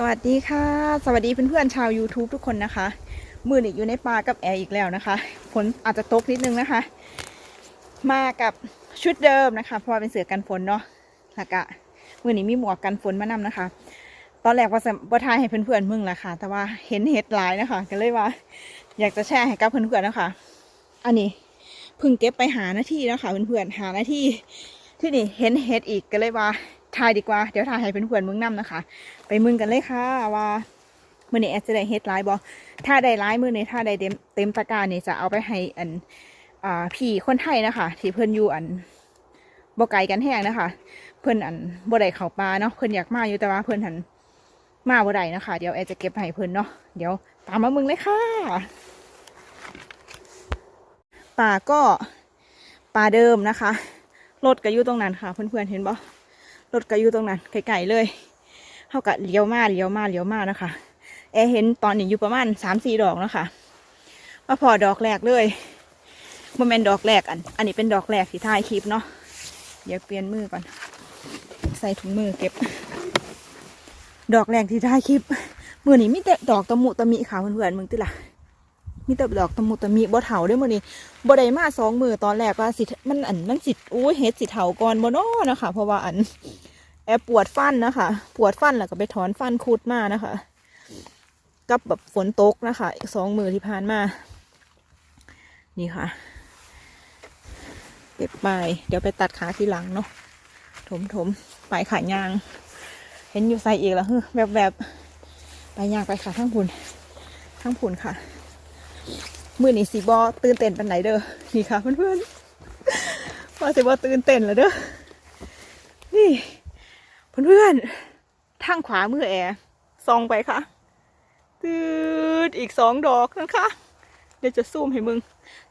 สวัสดีค่ะ สวัสดีเพื่อนๆชาว YouTube ทุกคนนะคะ มือนี่อยู่ในป่ากับแอร์อีกแล้วนะคะฝนอาจจะตกนิดนึงนะคะ มากับชุดเดิมนะคะ เพราะว่าเป็นเสือกันฝนเนาะแล้วก็มือนี้มีหมวกกันฝนมานำนะคะ ตอนแรกว่าจะบ่ทายให้เพื่อนๆมึงแหละค่ะ แต่ว่าเห็นเห็ดหลายนะคะ ก็เลยว่า อยากจะแชร์ให้กับเพื่อนๆนะคะ อันนี้พิ่งเก็บไปหาหน้าที่นะคะเพื่อนๆหาหน้าที่ที่นี่เห็นเห็ดอีกก็เลยว่า ทายดีกว่า เดี๋ยวทายให้เพื่อนมึงนํนะคะ ไปมึงกันเลยค่ะว่ามือนี้แอดจะได้เฮ็ดไลายบอถ้าได้ไลายมือนี้ถ้าได้เต็มเต็มตะการเนี่ยจะเอาไปให้อันอ่าพี่คนไทยนะคะ ที่เพิ่อนอยู่อันบ่ไกลกันแห้งนะคะ เพิ่อนอันบ่ได้เข้าป่าเนาะเพิ่อนอยากมาอยู่แต่ว่าเพิ่อนหันมาบ่ได้นะคะ เดี๋ยวแอดจะเก็บให้เพิ่อนเนาะเดี๋ยวตามมามึงเลยค่ะป่าก็ป่าเดิมนะคะรถก็อยู่ตรงนั้นค่ะ เพื่อนๆเห็นบ่ รถก็อยู่ตรงนั้นไกลๆเลยเขากะเลี้ยวมาเลี้ยวมาเลี้ยวมานะคะแอร์เห็นตอนนี้อยู่ประมาณสามสี่ดอกนะคะมาพอดอกแรกเลยโมเมนดอกแรกอัน อันนี้เป็นดอกแรกที่ท้ายคลิปเนาะเดี๋ยวเปลี่ยนมือก่อน ใส่ถุงมือเก็บ ดอกแรกที่ท้ายคลิปมือนี้มีแต่ดอกตะมุตะมิค่ะเพื่อนๆมึงติล่ะ มีแต่ดอกตะมุตะมิบ่เถาด้วยมือนี้บ่ได้มาสองมือตอนแรกว่าสิมันอันมันสิอุ้ยเฮ็ดสิเถาก่อนบ่นาะนะคะ เพราะว่าอันแอบปวดฟันนะคะ ปวดฟันแล้วก็ไปถอนฟันคุดมานะคะ กับแบบฝนตกนะคะอีกสองมือที่ผ่านมา นี่ค่ะ เก็บไปเดี๋ยวไปตัดขาทีหลังเนาะถมถมไปขายยาง เห็นอยู่ใส่อีกแล้วฮึแบบแบบไปยางไปค่ะทั้งผุนทั้งผุนค่ะ มือนี่สีบอตื่นเต้นปันไหนเด้อนี่ค่ะเพื่อนๆว่าสีบอตื่นเต้นแล้วเด้อนี่เพื่อนๆทางขวามือแอร์ซองไปค่ะตืดอีกสองดอกนะคะเดี๋ยวจะซูมให้มึง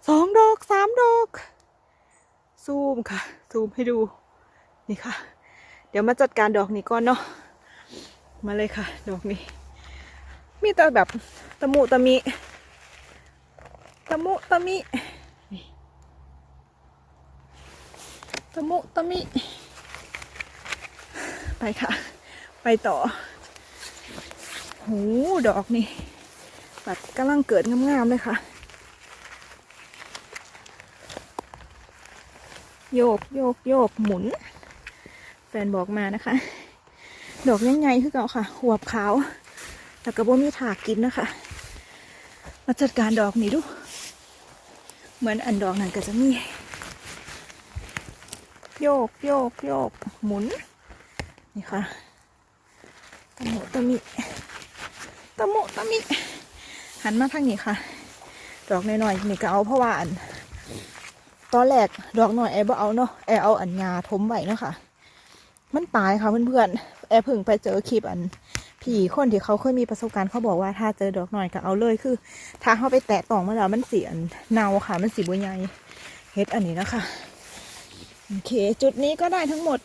สองดอกสามดอก ซูมค่ะ ซูมให้ดูนี่ค่ะ เดี๋ยวมาจัดการดอกนี้ก่อนเนาะมาเลยค่ะ ดอกนี้ มีแต่แบบตะมุตะมิ ตะมุตะมิ ตะมุตะมิ ไปค่ะ ไปต่อโหดอกนี่ปัดกำลังเกิดงามๆเลยค่ะ โยกโยกโยกหมุน แฟนบอกมานะคะ ดอกยังไงคือเก่าค่ะหัวบขาว แล้วก็บ่มีถากกินนะคะ มาจัดการดอกนี้ดู เหมือนอันดอกนั้นก็จะมี โยกโยกโยกหมุน นี่ค่ะตะโมตะมิตะโมตะมิ หันมาทางนี้ค่ะ ดอกน้อยๆนี่ก็เอาเพราะว่าอัน ตอนแรกดอกหน่อยแอร์บ่เอาเนาะแอร์เอาอันยาทมไว้เนาะค่ะ มันตายค่ะเพื่อนๆแอร์เพิ่งไปเจอคลิปอัน ผีคนที่เขาเคยมีประสบการณ์เขาบอกว่าถ้าเจอดอกหน่อยก็เอาเลยคือ ถ้าเขาไปแตะต้องมาแล้วมันเสียเนาค่ะ มันสีบัวใหญ่เฮ็ดอันนี้นะคะโอเค จุดนี้ก็ได้ทั้งหมด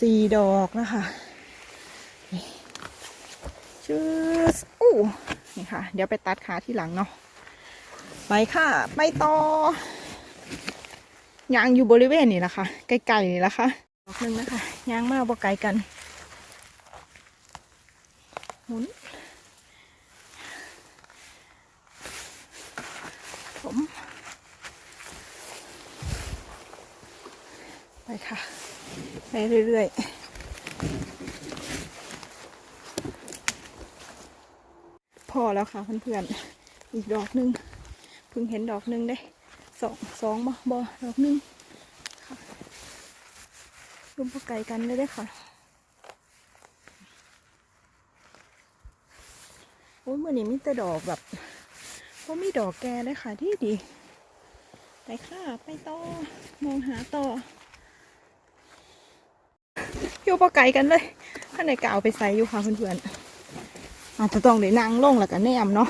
สี่ดอกนะคะชื่ออู้นี่ค่ะ เดี๋ยวไปตัดขาที่หลังเนาะไปค่ะ ไปต่อยางอยู่บริเวณนี้นะคะ ใกล้ๆนี่ละคะดอกหนึ่งนะคะยางมากบ่ไกลกัน หมุน ผม ไปค่ะ ไปเรื่อย ๆพอแล้วค่ะเพื่อนๆ อีกดอกหนึ่งเพิ่งเห็นดอกหนึ่งได้สองสองบ่บ่ดอกหนึ่งค่ะรุมพอไก่กันเลยได้ค่ะ อ้ยมื่อนี้มีแต่ดอกแบบว่ามีดอกแกเลยค่ะที่ดี ไปค่ะ ไปต่อ มองหาต่ออยู่ปะไกลกันเลยข้างในกเอาไปใส่อยู่ค่ะเพื่อนๆอาจจะต้องได้นั่งลงแล้วกันแนมเนาะ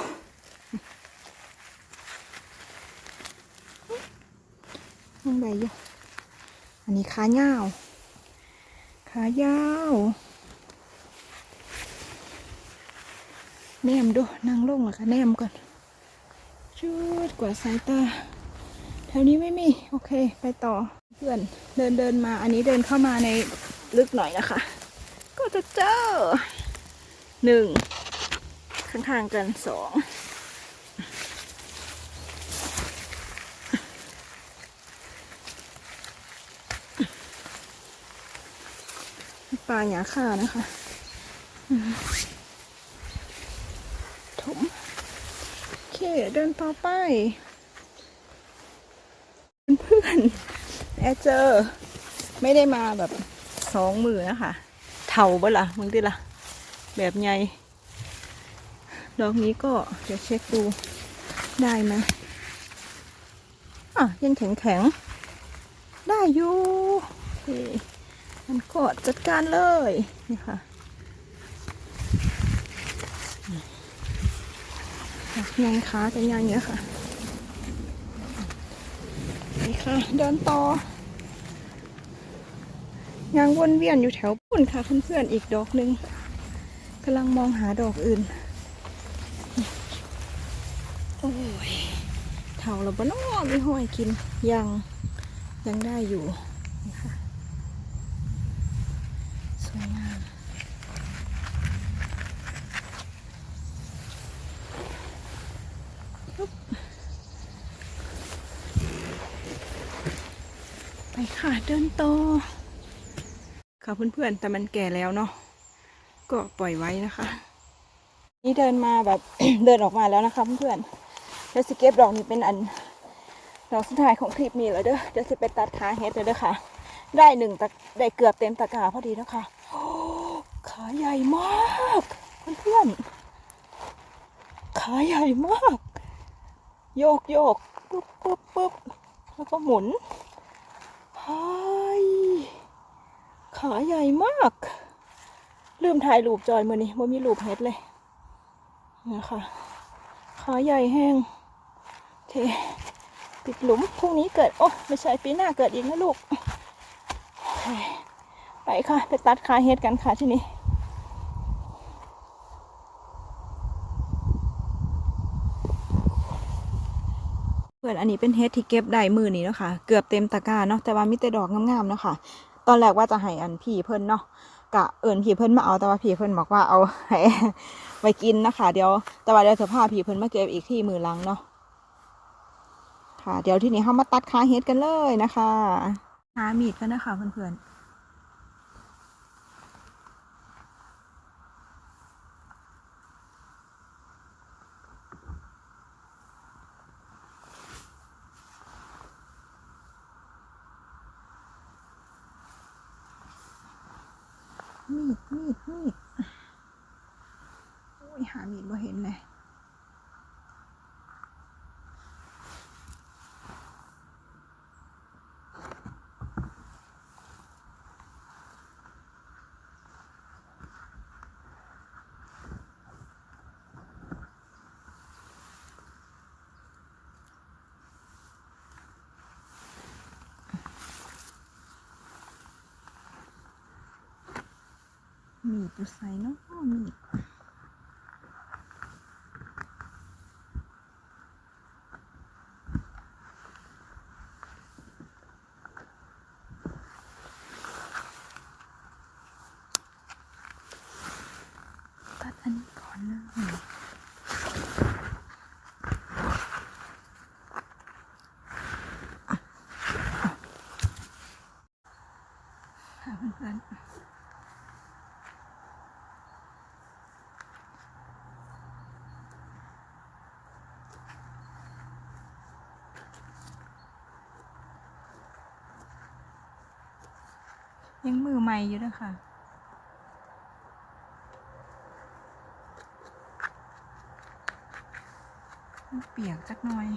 นั่งใดอยู่อันนี้ขายาวขายาว แนมดูนั่งลงแล้วก็แนมก่อนชุดกว่าสายตาแถวนี้ไม่มี โอเค ไปต่อเพื่อนเดินเดินมา อันนี้เดินเข้ามาในลึกหน่อยนะคะ ก็จะเจอหนึ่งข้างๆกันสองปลาหยาค่านะคะอืมถมโอ เดินต่อไป เพื่อนแอเจอไม่ได้มาแบบสองมือนะคะเท่าบ่ละมึงดิละแบบไงดอกนี้ก็เดี๋ยวเช็คดูได้ไหมอะยังแข็งแข็งๆได้อยู่มันก็จัดการเลยนี่ค่ะ ยังขาจะยังเยอะค่ะนี่ค่ะ เดินต่อยังวนเวียนอยู่แถวปุ่นค่ะเพื่อนๆอีกดอกหนึ่งกำลังมองหาดอกอื่น โอ้ยเท่าเราบ้านอมีห้อยกินยังยังได้อยู่นี่ค่ะสวยงามปึ๊บไปค่ะ เดินโตค่ะเพื่อนๆแต่มันแก่แล้วเนาะก็ปล่อยไว้นะคะ นี่เดินมาแบบ เดินออกมาแล้วนะคะเพื่อนๆแล้วสเก็บดอกนี้เป็นอันดอกสุดท้ายของคลิปนี้แล้วเด้อเดี๋ยวจะไปตัดขาเฮ็ดเลยเด้อค่ะ ได้หนึ่งตะได้เกือบเต็มตะกาพอดีแล้วค่ะขาใหญ่มากเพื่อนๆขาใหญ่มาก โยกโยกปุ๊บปุ๊บปุ๊บแล้วก็หมุน ขาใหญ่มาก ลืมถ่ายรูปจอยมือนี้ว่ามีรูปเฮ็ดเลยนะคะขาใหญ่แห้งเทปิดหลุมพรุ่งนี้เกิด โอ้ไม่ใช่ปีหน้าเกิดอีกนะลูก ไปค่ะ ไปตัดขาเฮ็ดกันค่ะที่นี่ พื่อนอันนี้เป็นเฮ็ดที่เก็บได้มือนี้เนาะค่ะเกือบเต็มตะกร้าเนาะแต่ว่ามีแต่ดอกงามๆเนาะค่ะ ตอนแรกว่าจะให้อันพี่เพิ่นเนาะกะเอิญพี่เพิ่นมาเอาแต่ว่าพี่เพิ่นบอกว่าเอาให้ไว้กินนะคะ เดี๋ยวแต่ว่าเดี๋ยวจะพาพี่เพิ่นมาเก็บอีกที่มือลังเนาะค่ะ เดี๋ยวที่นี้เขามาตัดขาเฮ็ดกันเลยนะคะหามีดกันนะคะเพื่อนๆ มีดมีดมีดโอ้ยหามีดบ่เห็นเลย มีดอยู่ใส่เนาะมีดตัดอันนี้ก่อนเลยค่ะเพื่อน ยังมือใหม่อยู่ด้วยค่ะ เปียกจักหน่อย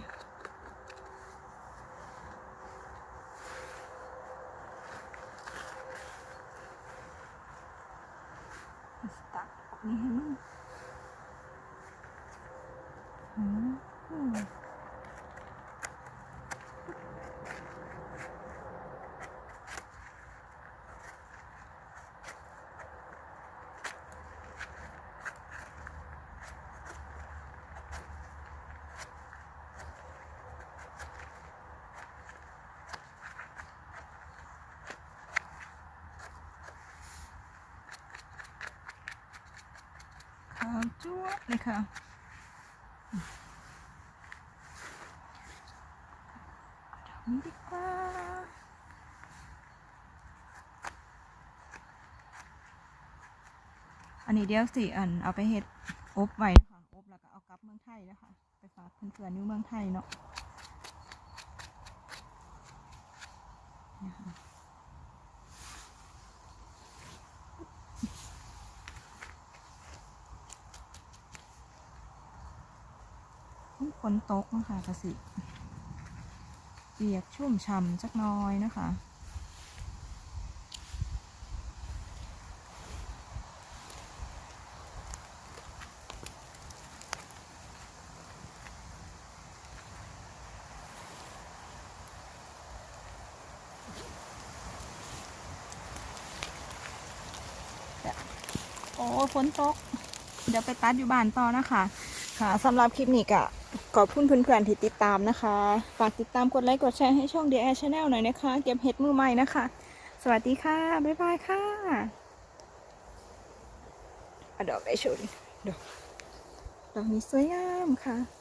ขาวจ้วเลยค่ะ ดอกนี้ดีกว่าอันนี้เดี๋ยวสิอันเอาไปเฮ็ดอบไว้นะคะอบแล้วก็เอากลับเมืองไทยนะคะไปฝากเพื่อนๆอยู่เมืองไทยเนาะนี่ค่ะฝน ตกนะคะกระสิเปียกชุ่มฉ่ำจักน้อยนะคะโอ้ฝนตก เดี๋ยวไปตัดอยู่บ้านต่อนะคะ ค่ะสำหรับคลิปนี้ก็ ขอบคุณเพื่อนๆที่ติดตามนะคะ ฝากติดตามกดไลค์กดแชร์ให้ช่อง The Air Channel หน่อยนะคะ เก็บเห็ดมือใหม่นะคะ สวัสดีค่ะ บ๊ายบายค่ะอะดอกไอชุนดอกดอกนี้สวยงามค่ะ